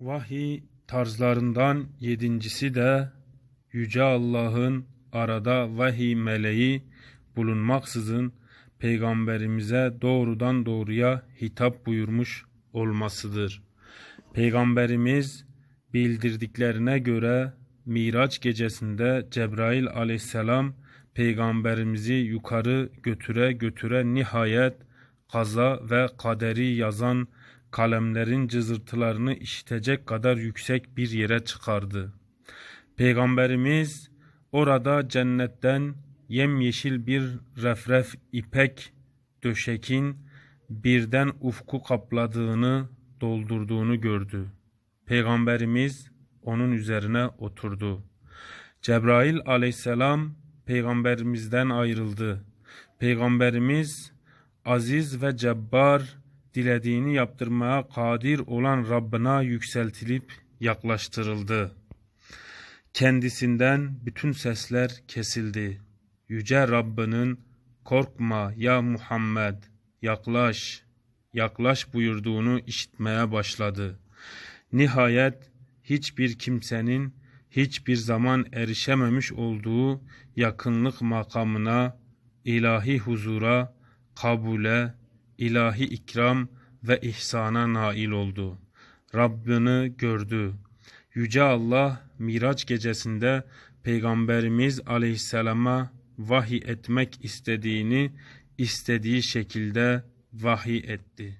Vahiy tarzlarından yedincisi de Yüce Allah'ın arada vahiy meleği bulunmaksızın peygamberimize doğrudan doğruya hitap buyurmuş olmasıdır. Peygamberimiz bildirdiklerine göre Miraç gecesinde Cebrail aleyhisselam peygamberimizi yukarı götüre götüre nihayet kaza ve kaderi yazan kalemlerin cızırtılarını işitecek kadar yüksek bir yere çıkardı. Peygamberimiz orada cennetten yemyeşil bir refref ipek döşekin birden ufku kapladığını, doldurduğunu gördü. Peygamberimiz onun üzerine oturdu. Cebrail aleyhisselam peygamberimizden ayrıldı. Peygamberimiz aziz ve cebbar dilediğini yaptırmaya kadir olan Rabbına yükseltilip yaklaştırıldı. Kendisinden bütün sesler kesildi. Yüce Rabbinin korkma ya Muhammed yaklaş yaklaş buyurduğunu işitmeye başladı. Nihayet hiçbir kimsenin hiçbir zaman erişememiş olduğu yakınlık makamına, ilahi huzura, kabule, ilahi ikram ve ihsana nail oldu. Rabbini gördü. Yüce Allah Miraç gecesinde Peygamberimiz aleyhisselama vahiy etmek istediğini istediği şekilde vahiy etti.